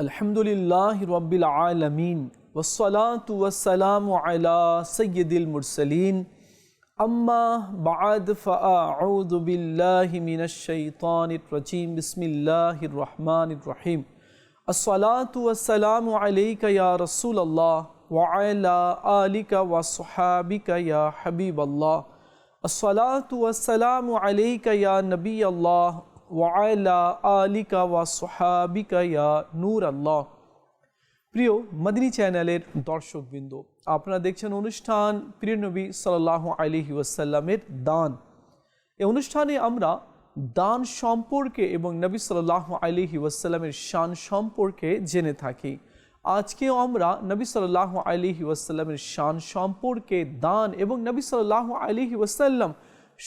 الحمد للہ رب العالمین والصلاة والسلام على سید المرسلین. اما بعد فاعوذ باللہ من الشیطان الرجیم. بسم اللہ الرحمن الرحیم. الصلاة والسلام علیکہ یا رسول اللہ وعلى آلکہ وصحابکہ یا حبیب اللہ. الصلاة والسلام علیکہ یا نبی اللہ ওয়াইলা আলিকা ওয়া সোহাবিকা নূর আল্লাহ প্রিয় মদিনী চ্যানেলের দর্শকবৃন্দ, আপনারা দেখছেন অনুষ্ঠান প্রিয় নবী সাল্লাহ আলিহি ওয়াসাল্লামের দান। এই অনুষ্ঠানে আমরা দান সম্পর্কে এবং নবী সাল্লাহ আলিহি ওয়াসাল্লামের শান সম্পর্কে জেনে থাকি। আজকেও আমরা নবী সাল্লাহ আলিহি ওয়াসাল্লামের শান সম্পর্কে দান এবং নবী সাল্লাহ আলিহি ওয়াসাল্লাম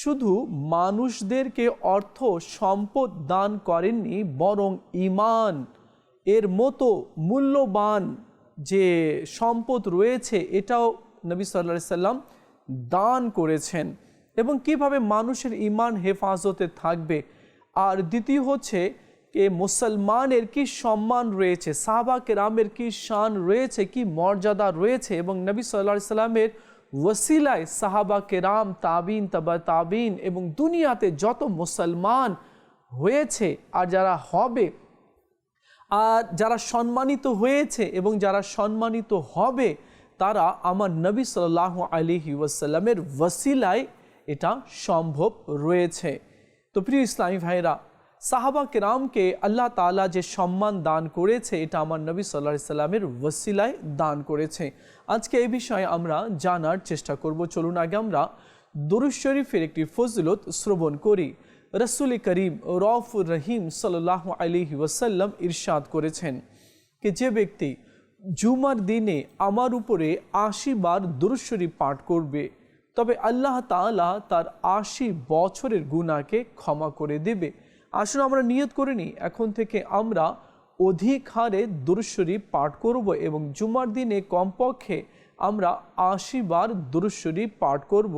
শুধু মানুষদেরকে অর্থ সম্পদ দান করেননি, বরং ইমান এর মতো মূল্যবান যে সম্পদ রয়েছে, এটাও নবী সাল্লা সাল্লাম দান করেছেন। এবং কীভাবে মানুষের ইমান হেফাজতে থাকবে? আর দ্বিতীয় হচ্ছে এ মুসলমানের কি সম্মান রয়েছে, সাহবা কেরামের কি শান রয়েছে, কি মর্যাদা রয়েছে? এবং নবী সাল্লা সাল্লামের ওসিলায় সাহাবা কেরাম, তাবিন, তাবা তাবিন এবং দুনিয়াতে যত মুসলমান হয়েছে আর যারা হবে, আর যারা সম্মানিত হয়েছে এবং যারা সম্মানিত হবে, তারা আমার নবী সাল্লাহ আলিহি ওয়াসাল্লামের ওসিলায় এটা সম্ভব রয়েছে। তো প্রিয় ইসলামী ভাইরা সাহাবা কেরামকে আল্লাহ তালা যে সম্মান দান করেছে, এটা আমার নবী সাল্লা সাল্লামের ওসিলায় দান করেছে। আজকে এই বিষয়ে আমরা জানার চেষ্টা করব। চলুন আগে আমরা দরুজ শরীফের একটি ফজলত শ্রবণ করি। রসুল করিম রফুর রহিম সাল্লাহ আলিহি ওয়াসাল্লাম ইরশাদ করেছেন যে যে ব্যক্তি জুমার দিনে আমার উপরে আশি বার দুরুশ্বরী পাঠ করবে, তবে আল্লাহ তালা তার আশি বছরের গুণাকে ক্ষমা করে দেবে। আসুন আমরা নিয়ত করে নিই, এখন থেকে আমরা অধিক হারে দুরুশ্বরী পাঠ করব এবং জুমার দিনে কমপক্ষে আমরা আশি বার দুরুশ্বরী পাঠ করব।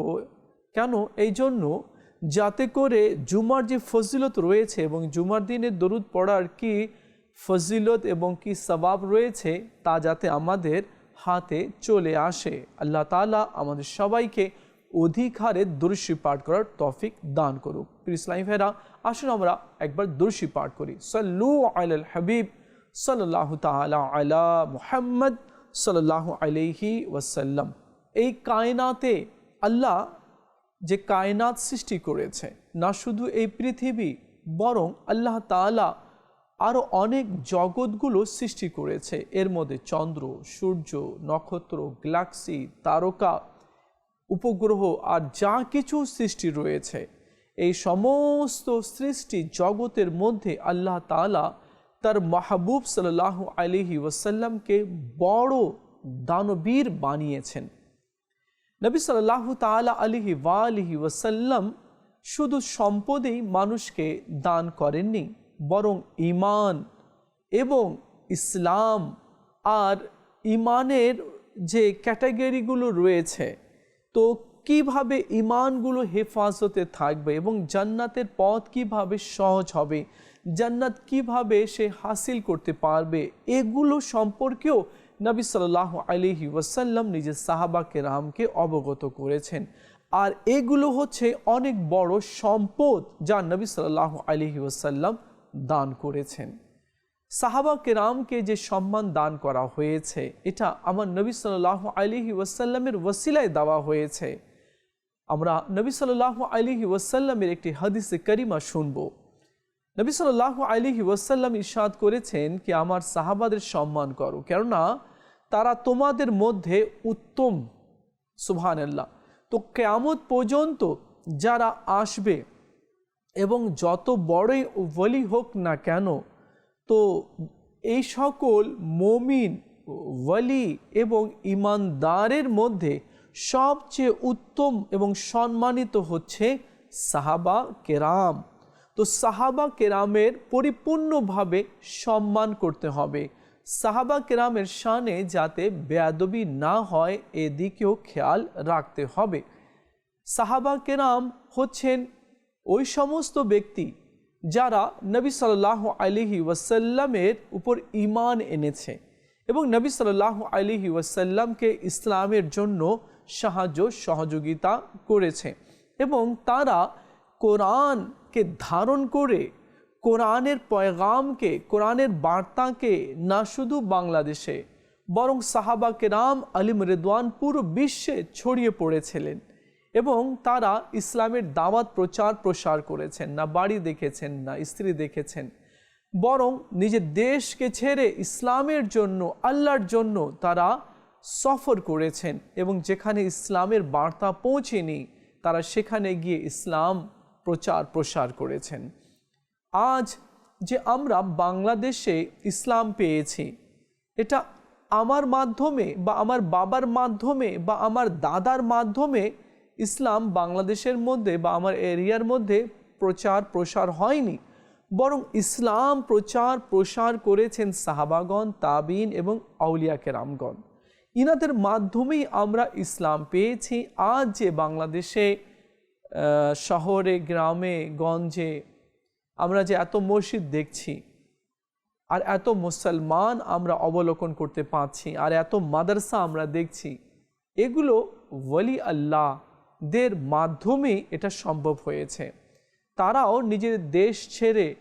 কেন? এই জন্য যাতে করে জুমার যে ফজিলত রয়েছে এবং জুমার দিনে দরুদ পড়ার কি ফজিলত এবং কি সবাব রয়েছে তা যাতে আমাদের হাতে চলে আসে। আল্লাহ তালা আমাদের সবাইকে অধিক হারে দুরুশি পাঠ করার তফিক দান করুক। ইসলামী ফেরা আসুন আমরা একবার দুরুশি পাঠ করি। সাল্লু আল হাবিব সাল্লাহ তালা আলা মুহাম্মদ সাল্লাহ আলহি ওয়াসাল্লাম। এই কায়নাতে আল্লাহ যে কায়নাত সৃষ্টি করেছে, না শুধু এই পৃথিবী, বরং আল্লাহ তালা আরও অনেক জগৎগুলো সৃষ্টি করেছে। এর মধ্যে চন্দ্র, সূর্য, নক্ষত্র, গ্যালাক্সি, তারকা উপগ্রহ আর যা কিছু সৃষ্টি রয়েছে, এই সমস্ত সৃষ্টি জগতের মধ্যে আল্লাহ তালা তার মাহবুব সাল্লাহ আলিহি ওয়াসাল্লামকে বড় দানবীর বানিয়েছেন। নবী সাল্লাহ তালা আলিহি ওয়ালিহি ওয়াসাল্লাম শুধু সম্পদেই মানুষকে দান করেননি, বরং ইমান এবং ইসলাম আর ইমানের যে ক্যাটাগরিগুলো রয়েছে তো কীভাবে ইমানগুলো হেফাজতে থাকবে এবং জান্নাতের পথ কীভাবে সহজ হবে? জান্নাত কীভাবে সে হাসিল করতে পারবে? এগুলো সম্পর্কেও নবী সাল্লাহ আলিহি ওয়াসাল্লাম নিজের সাহাবাকে রামকে অবগত করেছেন। আর এগুলো হচ্ছে অনেক বড় সম্পদ যা নবী সাল্লাহ আলিহি ওয়াসাল্লাম দান করেছেন। সাহাবা কেরামকে যে সম্মান দান করা হয়েছে, এটা আমার নবী সাল্লাহ আলিহি ওয়াসাল্লামের ওসিলায় দেওয়া হয়েছে। আমরা নবী সাল্লাহ আলিহি ওয়াসাল্লামের একটি হাদিসে করিমা শুনব। নবী সাল্লাহ আলিহি ওয়াসাল্লাম ইশাদ করেছেন কি, আমার সাহাবাদের সম্মান করো। কেননা, তারা তোমাদের মধ্যে উত্তম সুবহান আল্লাহ তো কেয়ামত পর্যন্ত যারা আসবে এবং যত বড়ই বলি হোক না কেন তো এই সকল মমিন, ওয়ালি এবং ইমানদারের মধ্যে সবচেয়ে উত্তম এবং সম্মানিত হচ্ছে সাহাবা কেরাম। তো সাহাবা কেরামের পরিপূর্ণভাবে সম্মান করতে হবে। সাহাবা কেরামের শানে যাতে বেয়াদবি না হয় এদিকেও খেয়াল রাখতে হবে। সাহাবা কেরাম হচ্ছেন ওই সমস্ত ব্যক্তি যারা নবী সাল্লাহ আলিহি ওয়াসাল্লামের উপর ইমান এনেছে এবং নবী সাল্লাহ আলিহি ওয়াসাল্লামকে ইসলামের জন্য সাহায্য, সহযোগিতা করেছে এবং তারা কোরআনকে ধারণ করে কোরআনের পয়গামকে, কোরআনের বার্তাকে না শুধু বাংলাদেশে, বরং সাহাবা কেরাম আলিম রেদওয়ান পুরো বিশ্বে ছড়িয়ে পড়েছিলেন। এবং তারা ইসলামের দাওয়াত প্রচার প্রসার করেছেন না, বাড়ি দেখেছেন না, স্ত্রী দেখেছেন। বরং নিজের দেশকে ছেড়ে ইসলামের জন্য, আল্লাহর জন্য তারা সফর করেছেন এবং যেখানে ইসলামের বার্তা পৌঁছেনি, তারা সেখানে গিয়ে ইসলাম প্রচার প্রসার করেছেন। আজ যে আমরা বাংলাদেশে ইসলাম পেয়েছি, এটা আমার মাধ্যমে বা আমার বাবার মাধ্যমে বা আমার দাদার মাধ্যমে ইসলাম বাংলাদেশের মধ্যে বা আমার এরিয়ার মধ্যে প্রচার প্রসার হয়নি। বরং ইসলাম প্রচার প্রসার করেছেন সাহাবাগণ, তাবিন এবং আউলিয়া কেরামগণ। ইনাদের মাধ্যমেই আমরা ইসলাম পেয়েছি। আজ যে বাংলাদেশে শহরে, গ্রামে, গঞ্জে আমরা যে এত মসজিদ দেখছি আর এত মুসলমান আমরা অবলোকন করতে পারছি আর এত মাদ্রাসা আমরা দেখছি, এগুলো ওয়ালি আল্লাহদের মাধ্যমে এটা সম্ভব হয়েছে। তারাও নিজের দেশ ছেড়ে,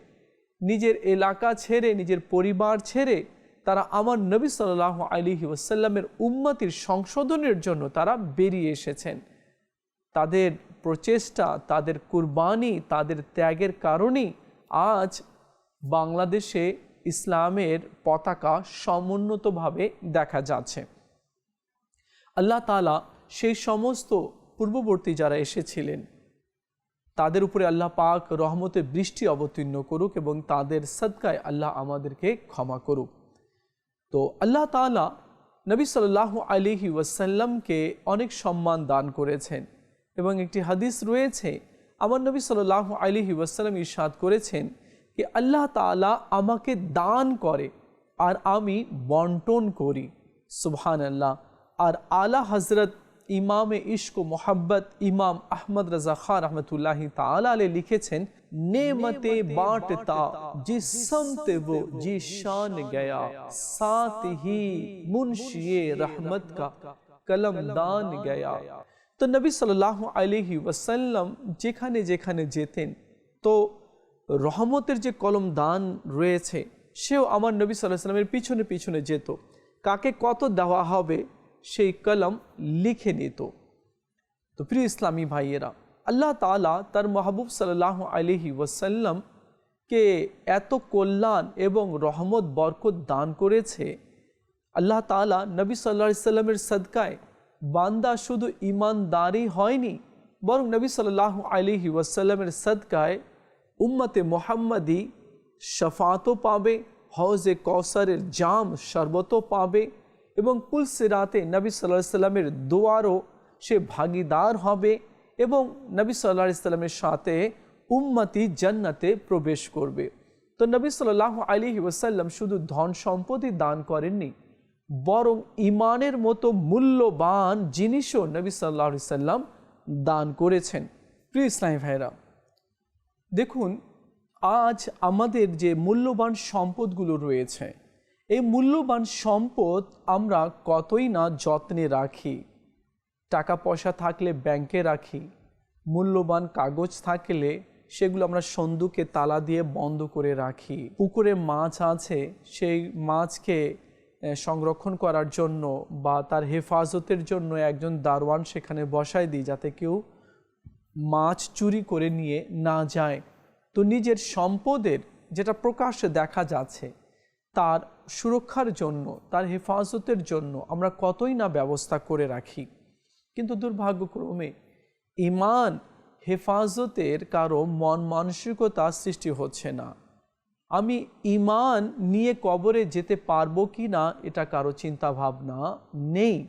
নিজের এলাকা ছেড়ে, নিজের পরিবার ছেড়ে তারা আমার নবী সাল্লাহ আলিহি ওসাল্লামের উন্নতির সংশোধনের জন্য তারা বেরিয়ে এসেছেন। তাদের প্রচেষ্টা, তাদের কুরবানি, তাদের ত্যাগের কারণেই আজ বাংলাদেশে ইসলামের পতাকা সমুন্নতভাবে দেখা যাচ্ছে। আল্লাহ তালা সেই সমস্ত পূর্ববর্তী যারা এসেছিলেন, তাদের উপরে আল্লাহ পাক রহমতে বৃষ্টি অবতীর্ণ করুক এবং তাদের সদকায় আল্লাহ আমাদেরকে ক্ষমা করুক। তো আল্লাহ তালা নবী সাল্লাহ আলিহি ওয়াসাল্লামকে অনেক সম্মান দান করেছেন এবং একটি হাদিস রয়েছে, আমার নবী সাল্লাহ আলিহি ওয়াসাল্লাম ইরশাদ করেছেন কি আল্লাহ তালা আমাকে দান করে আর আমি বন্টন করি সুবহান আল্লাহ আর আলা হজরত ইমাম ইশক মোহাব্বত ইমাম আহমদ রাজা খান রহমতুল্লাহ তালা আলে লিখেছেন নেমতে বাঁটতা जिस समत वो जी शान गया साथ ही मुंशिए रहमत का कलमदान गया তো নবী সাল্লাহ আলহি ওয়াসাল্লাম যেখানে যেখানে যেতেন তো রহমতের যে কলম দান রয়েছে সেও আমার নবী সাল্লাহ সাল্লামের পিছনে পিছনে যেত কাকে কত দেওয়া হবে সেই কলম লিখে নিত। তো প্রিয় ইসলামী ভাইয়েরা, আল্লাহ তালা তার মাহবুব সাল্লাহ আলহি ওয়াসাল্লামকে এত কল্যাণ এবং রহমত, বরকত দান করেছে, আল্লাহ তালা নবী সাল্লা সাল্লামের সদকায় বান্দা শুধু ইমানদারি হয়নি, বরং নবী সাল্লাহ আলিহি ওয়াসাল্লামের সদকায় উম্মতে মোহাম্মদী শফাতও পাবে হজে কৌসারের জাম শরবতও পাবে এবং পুলসিরাতে নবী সাল্লাহ সাল্লামের দোয়ারও সে ভাগিদার হবে এবং নবী সাল্লাহ সাল্লামের সাথে উম্মতি জান্নাতে প্রবেশ করবে। তো নবী সাল্লাহ আলী ওসাল্লাম শুধু ধন সম্পত্তি দান করেননি, বরং ইমানের মতো মূল্যবান জিনিসও নবী সাল্লাহ সাল্লাম দান করেছেন। প্রিয় ইসলামী ভাইরা দেখুন, আজ আমাদের যে মূল্যবান সম্পদগুলো রয়েছে এই মূল্যবান সম্পদ আমরা কতই না যত্নে রাখি? টাকা পয়সা থাকলে ব্যাংকে রাখি, মূল্যবান কাগজ থাকলে সেগুলো আমরা সন্দুকে তালা দিয়ে বন্ধ করে রাখি। পুকুরে মাছ আছে, সেই মাছকে সংরক্ষণ করার জন্য বা তার হেফাজতের জন্য একজন দারোয়ান সেখানে বসায় দিই যাতে কেউ মাছ চুরি করে নিয়ে না যায়। তো নিজের সম্পদের যেটা প্রকাশ্যে দেখা যাচ্ছে, তার সুরক্ষার জন্য, তার হেফাজতের জন্য আমরা কতই না ব্যবস্থা করে রাখি। কিন্তু দুর্ভাগ্যক্রমে ইমান, হেফাজতের কারও মন মানসিকতা সৃষ্টি হচ্ছে না। আমি ইমান নিয়ে কবরে যেতে পারব কি না, এটা কারও চিন্তা ভাবনা নেই।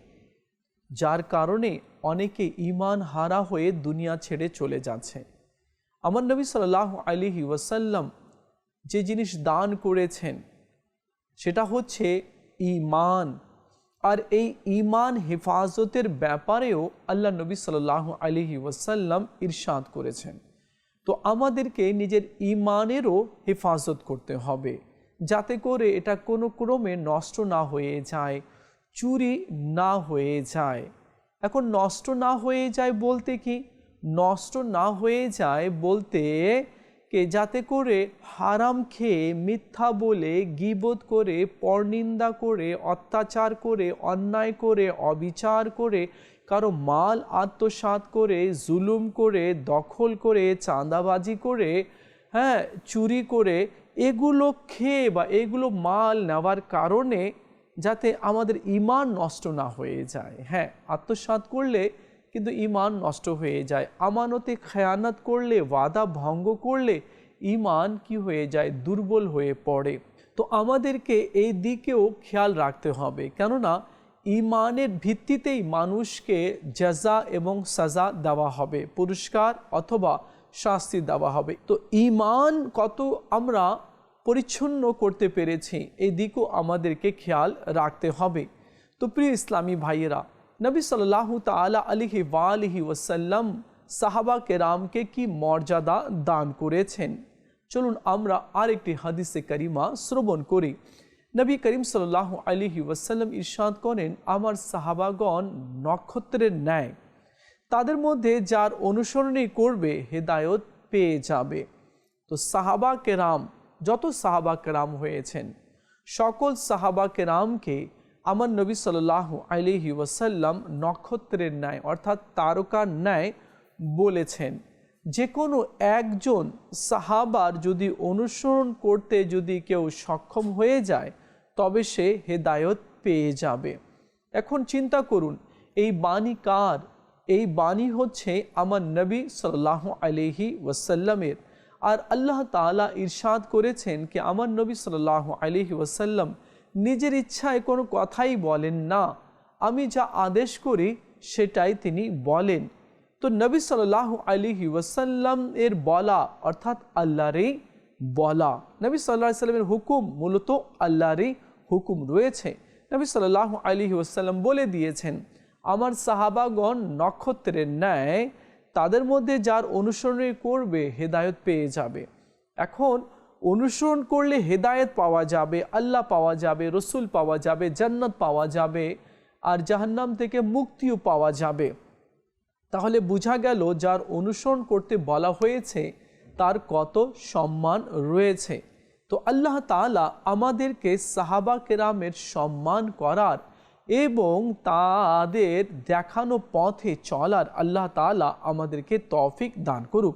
যার কারণে অনেকে ইমান হারা হয়ে দুনিয়া ছেড়ে চলে যাচ্ছে। আমার নবী সাল্লাহ আলিহি ওয়াসাল্লাম যে জিনিস দান করেছেন সেটা হচ্ছে ইমান আর এই ইমান হেফাজতের ব্যাপারেও আল্লাহ নবী সাল্লাহ আলিহি ওয়াসাল্লাম ইরশাদ করেছেন। তো আমাদেরকে নিজের ইমানেরও হেফাজত করতে হবে, যাতে করে এটা কোনো ক্রমে নষ্ট না হয়ে যায়, চুরি না হয়ে যায়। এখন নষ্ট না হয়ে যায় বলতে কি? নষ্ট না হয়ে যায় বলতে কে যাতে করে হারাম খেয়ে মিথ্যা বলে গিবোধ করে, পরনিন্দা করে, অত্যাচার করে, অন্যায় করে, অবিচার করে, কারও মাল আত্মসাত করে, জুলুম করে, দখল করে, চাঁদাবাজি করে হ্যাঁ চুরি করে, এগুলো খেয়ে বা এগুলো মাল নেওয়ার কারণে যাতে আমাদের ইমান নষ্ট না হয়ে যায়। হ্যাঁ আত্মসাত করলে কিন্তু ইমান নষ্ট হয়ে যায়। আমানতে খেয়ানত করলে, ওয়াদা ভঙ্গ করলে ইমান কি হয়ে যায়? দুর্বল হয়ে পড়ে। তো আমাদেরকে এই দিকেও খেয়াল রাখতে হবে। কেননা ইমানের ভিত্তিতেই মানুষকে জাজা এবং সাজা দেওয়া হবে। পুরস্কার অথবা শাস্তি দেওয়া হবে। তো ইমান কত আমরা পরিচ্ছন্ন করতে পেরেছি, এই দিকও আমাদেরকে খেয়াল রাখতে হবে। তো প্রিয় ইসলামী ভাইয়েরা নবী সাল্লাহ তালা আলিহি ওয়ালিহি ওসাল্লাম সাহাবা কেরামকে কি মর্যাদা দান করেছেন? চলুন আমরা আরেকটি হাদিসে করিমা শ্রবণ করি। নবী করিম সাল্লাহ আলিহি ওয়াসাল্লাম ইরশাদ করেন, আমার সাহাবাগণ নক্ষত্রের ন্যায়, তাদের মধ্যে যার অনুসরণই করবে, হেদায়ত পেয়ে যাবে। তো সাহাবা কেরাম, যত সাহাবা কেরাম হয়েছেন, সকল সাহাবা কেরামকে আমার নবী সাল্লাহ আলিহি ওয়াসাল্লাম নক্ষত্রের ন্যায়, অর্থাৎ তারকার ন্যায় বলেছেন যে কোনো একজন সাহাবার যদি অনুসরণ করতে যদি কেউ সক্ষম হয়ে যায়, তবে সে হেদায়ত পেয়ে যাবে। এখন চিন্তা করুন, এই বাণী কার? এই বাণী হচ্ছে আমার নবী সাল্লাহ আলহি ওয়াসাল্লামের। আর আল্লাহ তালা ইরশাদ করেছেন কি, আমার নবী সাল্লাহ আলহি ওয়াসাল্লাম নিজের ইচ্ছায় কোনো কথাই বলেন না। আমি যা আদেশ করি, সেটাই তিনি বলেন। তো নবী সাল্লাহ আলিহি ওয়াসাল্লাম এর বলা, অর্থাৎ আল্লাহরই বলা। নবী সাল্লাহ সাল্লামের হুকুম মূলত আল্লাহরই হুকুম রয়েছে। নবী সাল্লাহ আলিহি ওয়াসাল্লাম বলে দিয়েছেন, আমার সাহাবাগণ নক্ষত্রের ন্যায়, তাদের মধ্যে যার অনুসরণ করবে, হেদায়ত পেয়ে যাবে। এখন অনুসরণ করলে হেদায়েত পাওয়া যাবে, আল্লাহ পাওয়া যাবে, রসুল পাওয়া যাবে, জান্নাত পাওয়া যাবে আর জাহান্নাম থেকে মুক্তিও পাওয়া যাবে। তাহলে বোঝা গেল যার অনুসরণ করতে বলা হয়েছে, তার কত সম্মান রয়েছে। তো আল্লাহ তালা আমাদেরকে সাহাবা কেরামের সম্মান করার এবং তাদের দেখানো পথে চলার আল্লাহ তালা আমাদেরকে তৌফিক দান করুক।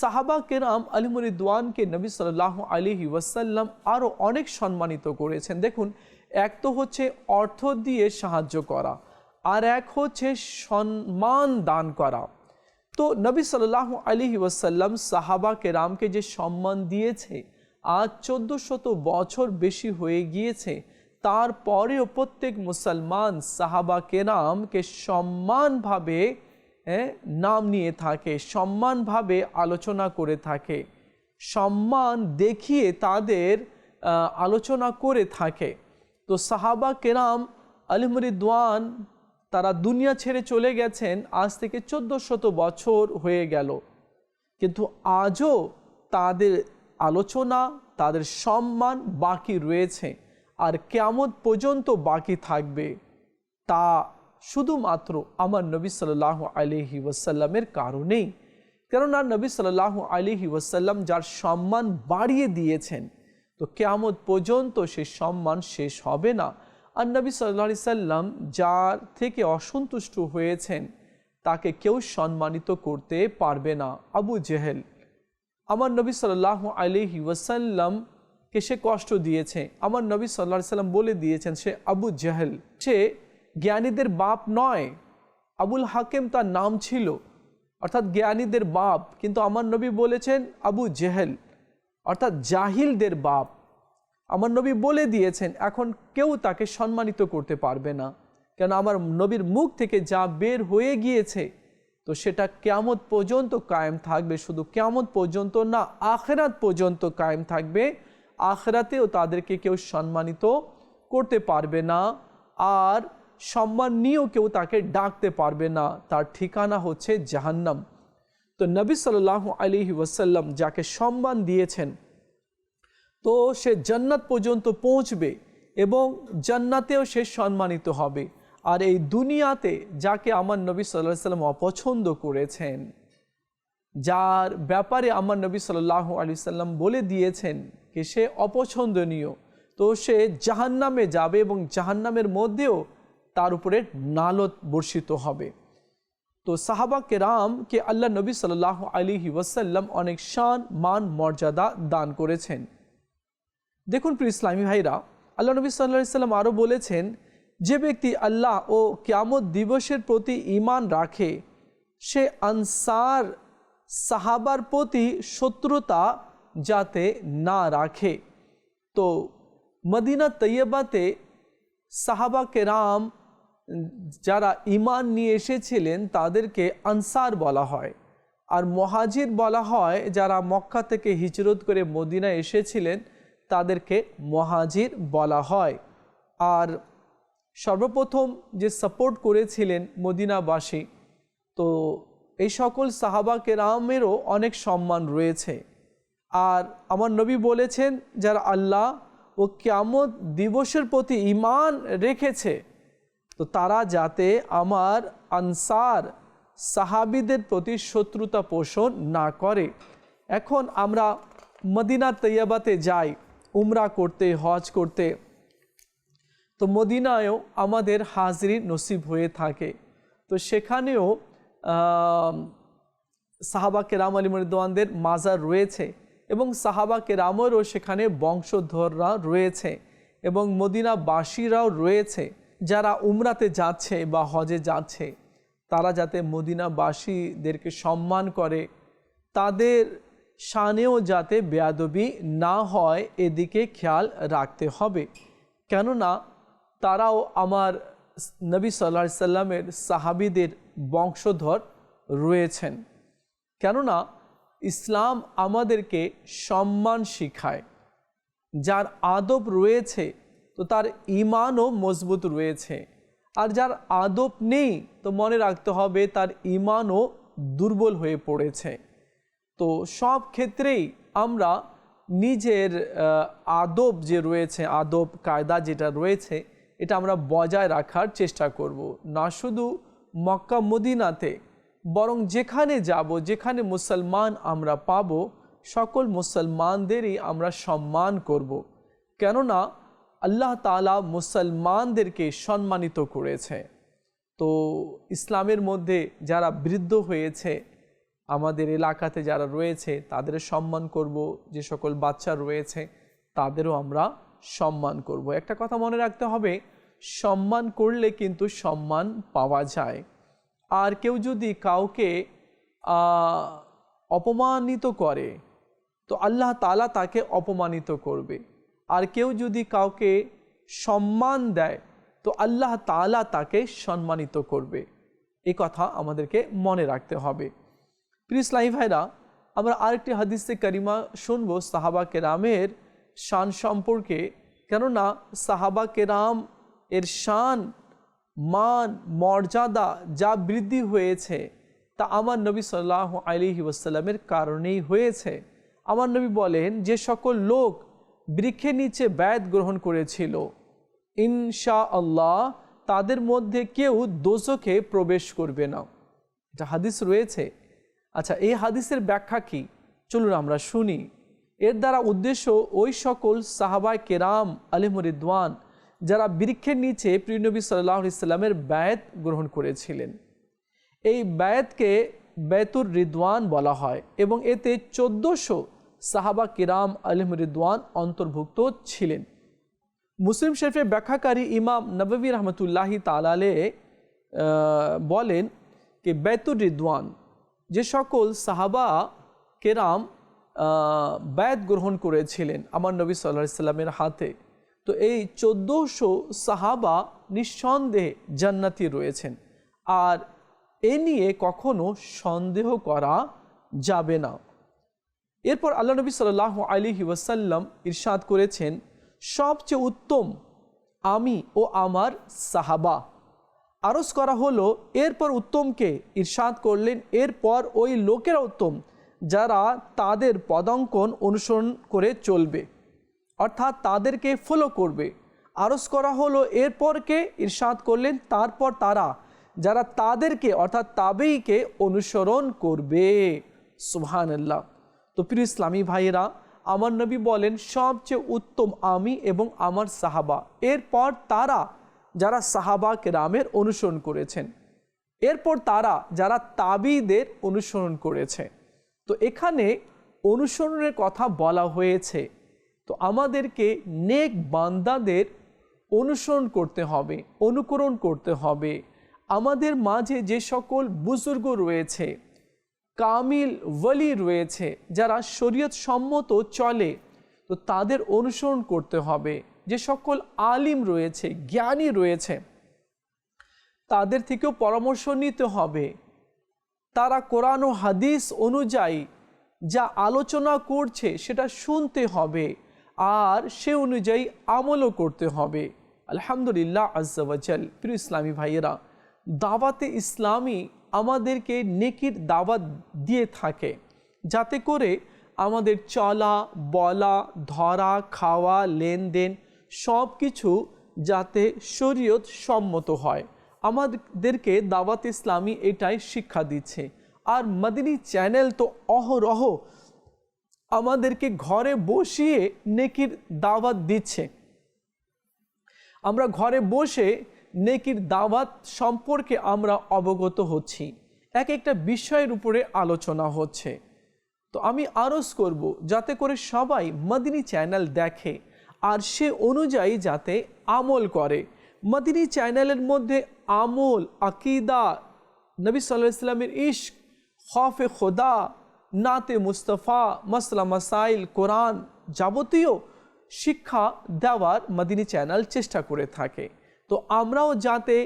সাহাবা কেরাম আলিমুরিদওয়ানকে নবী সাল্লাহ আলিহি ওয়াসাল্লাম আরও অনেক সম্মানিত করেছেন। দেখুন, এক তো হচ্ছে অর্থ দিয়ে সাহায্য করা, আর এক হচ্ছে সম্মান দান করা। তো নবী সাল্লাহ আলিহি ওয়াসাল্লাম সাহাবা কেরামকে যে সম্মান দিয়েছে, আজ চোদ্দ শত বছর বেশি হয়ে গিয়েছে, তারপরেও প্রত্যেক মুসলমান সাহাবা কেরামকে সম্মানভাবে নাম নিয়ে থাকে, সম্মানভাবে আলোচনা করে থাকে। সম্মান দেখিয়ে তাদের আলোচনা করে থাকে। তো সাহাবা কেরাম আলিমরিদওয়ান তারা দুনিয়া ছেড়ে চলে গেছেন, আজ থেকে চোদ্দ শত বছর হয়ে গেল। কিন্তু আজও তাদের আলোচনা, তাদের সম্মান বাকি রয়েছে। আর কেমন পর্যন্ত বাকি থাকবে। তা শুধুমাত্র আমার নবী সাল্লাহ আলিহি ওয়াসাল্লামের কারণেই। কেননা নবী সাল্লাহ আলিহি ওয়াসাল্লাম যার সম্মান বাড়িয়ে দিয়েছেন, তো কেমন পর্যন্ত সে সম্মান শেষ হবে না। আর নবী সাল্লা সাল্লাম যার থেকে অসন্তুষ্ট হয়েছেন, তাকে কেউ সম্মানিত করতে পারবে না। আবু জেহেল, আমার নবী সাল্লাহ আলিহি ওয়াসাল্লামকে সে কষ্ট দিয়েছে? আমার নবী সাল্লাহ সাল্লাম বলে দিয়েছেন সে আবু জেহেল। সে জ্ঞানীদের বাপ নয়, আবুল হাকিম তার নাম ছিল। অর্থাৎ জ্ঞানীদের বাপ, কিন্তু আমার নবী বলেছেন আবু জেহেল। অর্থাৎ জাহিলদের বাপ। আমার নবী বলে দিয়েছেন, এখন কেউ তাকে সম্মানিত করতে পারবে না। কেন আমার নবীর মুখ থেকে যা বের হয়ে গিয়েছে, তো সেটা কেমত পর্যন্ত কায়েম থাকবে। শুধু কেমত পর্যন্ত না, আখেরাত পর্যন্ত কায়েম থাকবে। আখরাতেও তাদেরকে কেউ সম্মানিত করতে পারবে না। আর সম্মান নিয়েও কেউ তাকে ডাকতে পারবে না। তার ঠিকানা হচ্ছে জাহান্নাম। তো নবী সাল্লাহ আলিহি ওয়াসাল্লাম যাকে সম্মান দিয়েছেন, তো সে জান্নাত পর্যন্ত পৌঁছবে এবং জান্নাতেও সে সম্মানিত হবে। আর এই দুনিয়াতে যাকে আমার নবী সাল্লাহ সাল্লাম অপছন্দ করেছেন, যার ব্যাপারে আমার নবী সাল্লাহ আলি সাল্লাম বলে দিয়েছেন যে সে অপছন্দনীয়, তো সে জাহান্নামে যাবে এবং জাহান্নামের মধ্যেও তার উপরে নালত বর্ষিত হবে। তো সাহাবা কেরামকে আল্লাহ নবী সাল্লাহ আলিহি ওয়াসাল্লাম অনেক শান, মান, মর্যাদা দান করেছেন। দেখুন প্রিয় ইসলামী ভাইরা, আল্লাহ নবী সাল্লাহ সাল্লাম আরও বলেছেন, যে ব্যক্তি আল্লাহ ও ক্যামত দিবসের প্রতি ইমান রাখে, সে আনসার সাহাবার প্রতি শত্রুতা যাতে না রাখে। তো মদিনা তৈয়বাতে সাহাবা কেরাম যারা ইমান নিয়ে এসেছিলেন, তাদেরকে আনসার বলা হয়। আর মহাজির বলা হয়, যারা মক্কা থেকে হিজরত করে মদিনা এসেছিলেন, তাদেরকে মহাজির বলা হয়। আর সর্বপ্রথম যে সাপোর্ট করেছিলেন মদিনাবাসী, তো এই সকল সাহাবা কেরামেরও অনেক সম্মান রয়েছে। আর আমার নবী বলেছেন, যারা আল্লাহ ও ক্যামত দিবসের প্রতি ইমান রেখেছে তো তারা যাতে আমার আনসার সাহাবিদের প্রতি শত্রুতা পোষণ না করে। এখন আমরা মদিনা তৈয়াবাতে যাই, উমরা করতে, হজ করতে। তো মদিনায়ও আমাদের হাজরি নসিব হয়ে থাকে। তো সেখানেও সাহাবা কেরাম আলী মরিদওয়ানদের মাজার রয়েছে এবং সাহাবা কেরামেরও সেখানে বংশধররা রয়েছে এবং মদিনাবাসীরাও রয়েছে। যারা উমরাতে যাচ্ছে বা হজে যাচ্ছে, তারা যাতে মদিনাবাসীদেরকে সম্মান করে, তাদের শানেও যাতে বেয়াদবি না হয়, এদিকে খেয়াল রাখতে হবে। কেননা, তারাও আমার নবী সাল্লা সাল্লামের সাহাবিদের বংশধর রয়েছেন। কেননা, ইসলাম আমাদেরকে সম্মান শিখায়। যার আদব রয়েছে তো তার ইমানও মজবুত রয়েছে। আর যার আদব নেই, তো মনে রাখতে হবে তার ইমানও দুর্বল হয়ে পড়েছে। তো সব ক্ষেত্রেই আমরা নিজের আদব যে রয়েছে, আদব কায়দা যেটা রয়েছে, এটা আমরা বজায় রাখার চেষ্টা করব। না শুধু মক্কা মদিনাতে, বরং যেখানে যাব, যেখানে মুসলমান আমরা পাব, সকল মুসলমানদেরই আমরা সম্মান করব। কেননা আল্লাহ তালা মুসলমানদেরকে সম্মানিত করেছে। তো ইসলামের মধ্যে যারা বৃদ্ধ হয়েছে, আমাদের এলাকাতে যারা রয়েছে, তাদের সম্মান করব, যে সকল বাচ্চা রয়েছে, তাদেরও আমরা সম্মান করব। একটা কথা মনে রাখতে হবে, সম্মান করলে কিন্তু সম্মান পাওয়া যায়। আর কেউ যদি কাউকে অপমানিত করে, তো আল্লাহ তালা তাকে অপমানিত করবে। আর কেউ যদি কাউকে সম্মান দেয়, তো আল্লাহ তালা তাকে সম্মানিত করবে। এই কথা আমাদেরকে মনে রাখতে হবে। প্রিয় ইসলামী ভাইরা, আমরা আরেকটি হাদিসে করিমা শুনব সাহাবা কেরামের শান সম্পর্কে। কেননা সাহাবা কেরাম এর শান, মান, মর্যাদা যা বৃদ্ধি হয়েছে, তা আমার নবী সাল্লাহ আলিহি ওসাল্লামের কারণেই হয়েছে। আমার নবী বলেন, যে সকল লোক বৃক্ষের নিচে ব্যাত গ্রহণ করেছিল। ইনশা আল্লাহ তাদের মধ্যে কেউ দোজখে প্রবেশ করবে না। এটা হাদিস রয়েছে। আচ্ছা এই হাদিসের ব্যাখ্যা কি? চলুন আমরা শুনি। এর দ্বারা উদ্দেশ্য ওই সকল সাহাবায় কেরাম আলিমরিদ্ওয়ান যারা বৃক্ষের নিচে প্রিয়নবী সাল্লাহ ইসলামের ব্যয় গ্রহণ করেছিলেন। এই ব্যয়তকে বেতুর রিদওয়ান বলা হয় এবং এতে চোদ্দোশো সাহাবা কিরাম আলিম রিদওয়ান অন্তর্ভুক্ত ছিলেন। মুসলিম শরীফের ব্যাখ্যাকারী ইমাম নবী রহমতুল্লাহি তালালে বলেন যে বেতুর রিদওয়ান, যে সকল সাহাবা কেরাম ব্যয় গ্রহণ করেছিলেন আমার নবী সাল্লাহ সাল্লামের হাতে। তো এই চোদ্দোশো সাহাবা নিঃসন্দেহে জান্নাতি রয়েছেন। আর এ নিয়ে কখনো সন্দেহ করা যাবে না। এরপর আল্লাহ নবী সাল্লাহ আলিহি ওয়াসাল্লাম ইরশাদ করেছেন, সবচেয়ে উত্তম আমি ও আমার সাহাবা। আরজ করা হলো, এরপর উত্তমকে ইরশাদ করলেন, এরপর ওই লোকেরা উত্তম, যারা তাদের পদাঙ্কন অনুসরণ করে চলবে, অর্থাৎ তাদেরকে ফলো করবে। আরজ করা হলো, এরপরকে ইরশাদ করলেন, তারপর তারা, যারা তাদেরকে, অর্থাৎ তাবেইকে অনুসরণ করবে। সুবহানাল্লাহ। তো প্রিয় ইসলামী ভাইয়েরা, আমার নবী বলেন, সবচেয়ে উত্তম আমি এবং আমার সাহাবা। এরপর তারা যারা সাহাবা কেরামের অনুসরণ করেছেন। এরপর তারা যারা তাবিদের অনুসরণ করেছে। তো এখানে অনুসরণের কথা বলা হয়েছে। তো আমাদেরকে নেক বান্দাদের অনুসরণ করতে হবে, অনুকরণ করতে হবে। আমাদের মাঝে যে সকল বুজুর্গ রয়েছে কামিল ওয়ালি রয়েছে, যারা শরীয়ত সম্মত চলে। তো তাদের অনুসরণ করতে হবে। যে সকল আলিম রয়েছে, জ্ঞানী রয়েছে, তাদের থেকেও পরামর্শ নিতে হবে। তারা কোরআন ও হাদিস অনুযায়ী যা আলোচনা করছে, সেটা শুনতে হবে। আর সে অনুযায়ী আমলও করতে হবে। আলহামদুলিল্লাহ আজ্জাওয়াজাল প্রিয় ইসলামী ভাইয়েরা, দাওয়াতে ইসলামী আমাদেরকে নেকির দাওয়াত দিয়ে থাকে, যাতে করে আমাদের চলা, বলা, ধরা, খাওয়া, লেনদেন সব কিছু যাতে শরীয়ত সম্মত হয়। আমাদেরকে দাওয়াত ইসলামী এটাই শিক্ষা দিচ্ছে। আর মাদিনী চ্যানেল তো অহরহ আমাদেরকে ঘরে বসিয়ে নেকির দাওয়াত দিচ্ছে। আমরা ঘরে বসে নেকির দাওয়াত সম্পর্কে আমরা অবগত হচ্ছি। এক একটা বিষয়ের উপরে আলোচনা হচ্ছে। তো আমি আরজ করব যাতে করে সবাই মদিনী চ্যানেল দেখে আর সে অনুযায়ী যাতে আমল করে। মদিনী চ্যানেলের মধ্যে আমল, আকিদা, নবী সাল্লাহ ইসলামের ইশক খফে খোদা, নাতে মুস্তফা, মসলা মাসাইল, কোরআন যাবতীয় শিক্ষা দেওয়ার মদিনী চ্যানেল চেষ্টা করে থাকে। তো আমরাও যাতে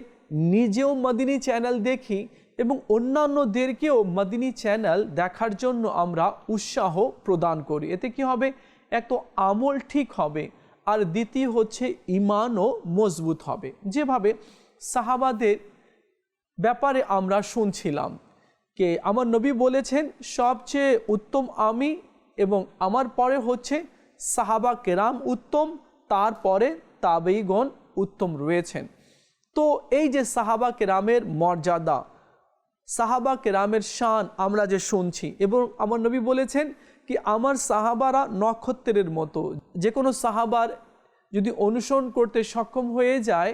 নিজেও মদিনী চ্যানেল দেখি এবং অন্যান্যদেরকেও মদিনী চ্যানেল দেখার জন্য আমরা উৎসাহ প্রদান করি। এতে কি হবে? এক তো আমল ঠিক হবে, আর দ্বিতীয় হচ্ছে ইমানও মজবুত হবে। যেভাবে সাহাবাদের ব্যাপারে আমরা শুনছিলাম কে, আমার নবী বলেছেন, সবচেয়ে উত্তম আমি এবং আমার পরে হচ্ছে সাহাবা কেরাম উত্তম, তারপরে তাবেইগণ উত্তম রয়েছেন। তো এই যে সাহাবা কেরামের মর্যাদা, সাহাবা কেরামের শান আমরা যে শুনছি এবং আমার নবী বলেছেন কি, আমার সাহাবারা নক্ষত্রের মতো। যে কোনো সাহাবার যদি অনুসরণ করতে সক্ষম হয়ে যায়,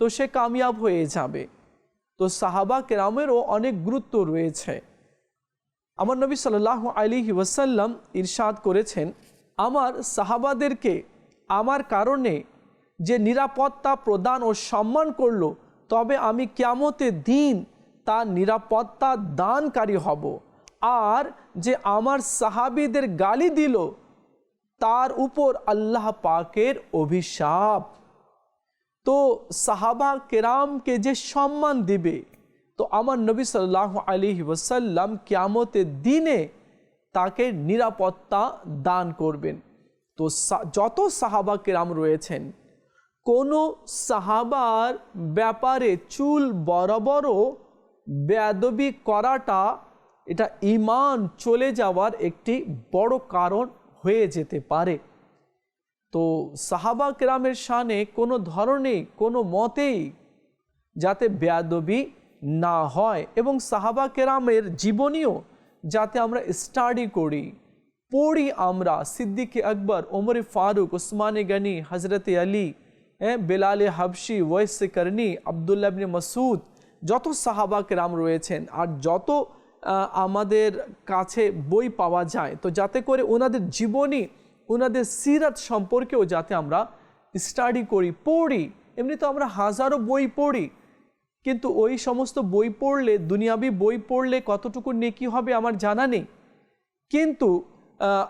তো সে কামিয়াব হয়ে যাবে। তো সাহাবা কেরামেরও অনেক গুরুত্ব রয়েছে। আমার নবী সাল্লাহ আলী ওয়াসাল্লাম ইরশাদ করেছেন, আমার সাহাবাদেরকে আমার কারণে যে নিরাপত্তা প্রদান ও সম্মান করল, তবে আমি কেমতে দিন তার নিরাপত্তা দানকারী হব। আর যে আমার সাহাবিদের গালি দিল, তার উপর আল্লাহ পাকের অভিশাপ। তো সাহাবা কেরামকে যে সম্মান দিবে, তো আমার নবী সাল্লাহ আলী ওসাল্লাম ক্যামতের দিনে তাকে নিরাপত্তা দান করবেন। তো যত সাহাবা কেরাম রয়েছেন কোনো সাহাবার ব্যাপারে চুল বড় বেদবি করাটা এটা ইমান চলে যাওয়ার একটি বড় কারণ হয়ে যেতে পারে। তো সাহাবা কেরামের শানে কোনো ধরনের কোনো মতেই যাতে বেয়াদবি না হয় এবং সাহাবা কেরামের জীবনীও যাতে আমরা স্টাডি করি, পড়ি আমরা। সিদ্দিকে আকবর, ওমর ফারুক, ওসমানে গনি হজরত আলী বেলালে হাবসি ওয়েস করনি আবদুল্লাবনে মসুদ যত সাহাবা কেরাম রয়েছেন আর যত আমাদের কাছে বই পাওয়া যায়, তো যাতে করে ওনাদের জীবনী ওনাদের সিরাত সম্পর্কেও যাতে আমরা স্টাডি করি, পড়ি। এমনি তো আমরা হাজারো বই পড়ি, কিন্তু ওই সমস্ত বই পড়লে, দুনিয়াবি বই পড়লে কতটুকু নেকি হবে আমার জানা নেই। কিন্তু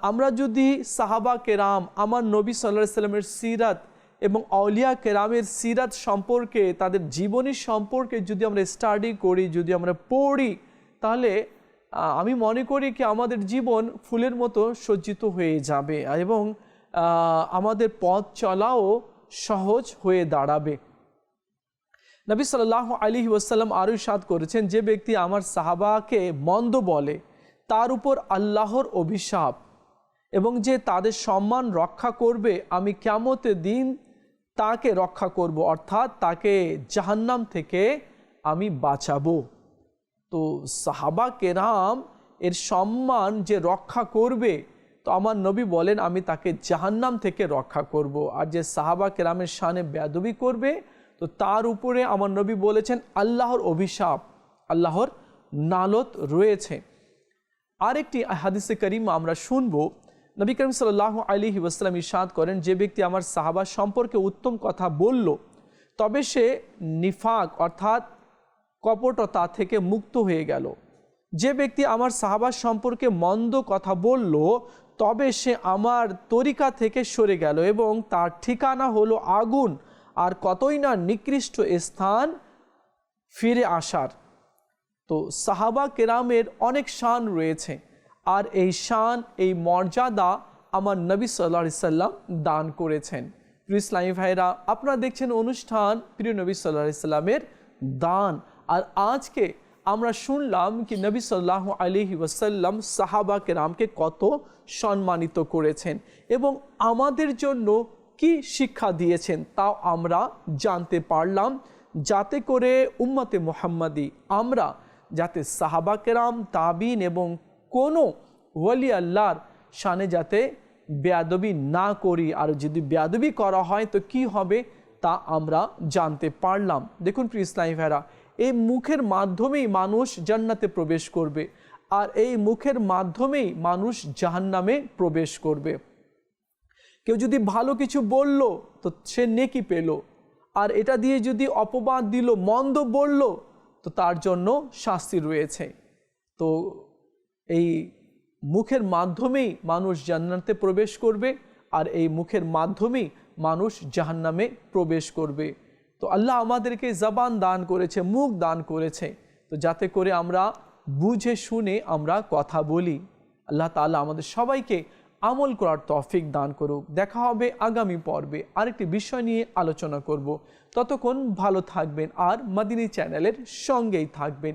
আমরা যদি সাহাবা কেরাম, আমার নবী সাল্লা সাল্লামের সিরাত এবং অলিয়া কেরামের সিরাত সম্পর্কে, তাদের জীবনী সম্পর্কে যদি আমরা স্টাডি করি, যদি আমরা পড়ি, তাহলে আমি মনে করি কি আমাদের জীবন ফুলের মতো সজ্জিত হয়ে যাবে এবং আমাদের পথ চলাও সহজ হয়ে দাঁড়াবে। নবী সাল্লাহ আলী ওয়াসাল্লাম আরও সাদ করেছেন, যে ব্যক্তি আমার সাহাবাকে মন্দ বলে, তার উপর আল্লাহর অভিশাপ এবং যে তাদের সম্মান রক্ষা করবে, আমি কেমতে দিন তাকে রক্ষা করব, অর্থাৎ তাকে জাহান্নাম থেকে আমি বাঁচাবো। তো সাহাবা কেরাম এর সম্মান যে রক্ষা করবে, তো আমার নবী বলেন, আমি তাকে জাহান্নাম থেকে রক্ষা করব। আর যে সাহাবা কেরামের সানে বেদবি করবে, তো তার উপরে আমার নবী বলেছেন, আল্লাহর অভিশাপ, আল্লাহর নালত রয়েছে। আরেকটি হাদিসে করিম আমরা শুনব নবী করিম সাল্লাহ আলী ওয়াসালাম ইসাদ করেন, যে ব্যক্তি আমার সাহাবা সম্পর্কে উত্তম কথা বলল, তবে সে নিফাক অর্থাৎ কপটতা থেকে মুক্ত হয়ে গেল। যে ব্যক্তি আমার সাহাবার সম্পর্কে মন্দ কথা বলল, তবে সে আমার তরিকা থেকে সরে গেল এবং তার ঠিকানা হলো আগুন আর কতই না নিকৃষ্ট স্থান ফিরে আসার। তো সাহাবা কেরামের অনেক শান রয়েছে। আর এই শান, এই মর্যাদা আমার নবী সাল্লা সাল্লাম দান করেছেন। প্রিয় ইসলামী ভাইরা আপনারা দেখছেন অনুষ্ঠান প্রিয় নবী সাল্লা সাল্লামের দান। আর আজকে আমরা শুনলাম কি নবী সাল্লাহ আলহি ওয়াসাল্লাম সাহাবা কেরামকে কত সম্মানিত করেছেন এবং আমাদের জন্য কি শিক্ষা দিয়েছেন তাও আমরা জানতে পারলাম। যাতে করে উম্মতে মোহাম্মদী আমরা, যাতে সাহাবা কেরাম, তাবিন এবং কোনো ওয়ালি আল্লাহর শানে যাতে বেয়াদবি না করি। আর যদি বেয়াদবি করা হয়, তো কি হবে তা আমরা জানতে পারলাম। দেখুন প্রিয় ইসলামী ভাইরা, এই মুখের মাধ্যমেই মানুষ জান্নাতে প্রবেশ করবে আর এই মুখের মাধ্যমেই মানুষ জাহান্নামে প্রবেশ করবে। কেউ যদি ভালো কিছু বলল, তো সে নেকি পেল। আর এটা দিয়ে যদি অপবাদ দিল, মন্দ বলল, তো তার জন্য শাস্তি রয়েছে। তো এই মুখের মাধ্যমেই মানুষ জান্নাতে প্রবেশ করবে আর এই মুখের মাধ্যমেই মানুষ জাহান্নামে প্রবেশ করবে। তো আল্লাহ আমাদেরকে জবান দান করেছে, মুখ দান করেছে। তো যাতে করে আমরা বুঝে শুনে আমরা কথা বলি। আল্লাহ তালা আমাদের সবাইকে আমল করার তফিক দান করুক। দেখা হবে আগামী পর্বে আরেকটি বিষয় নিয়ে আলোচনা করব। ততক্ষণ ভালো থাকবেন আর মাদিনী চ্যানেলের সঙ্গেই থাকবেন।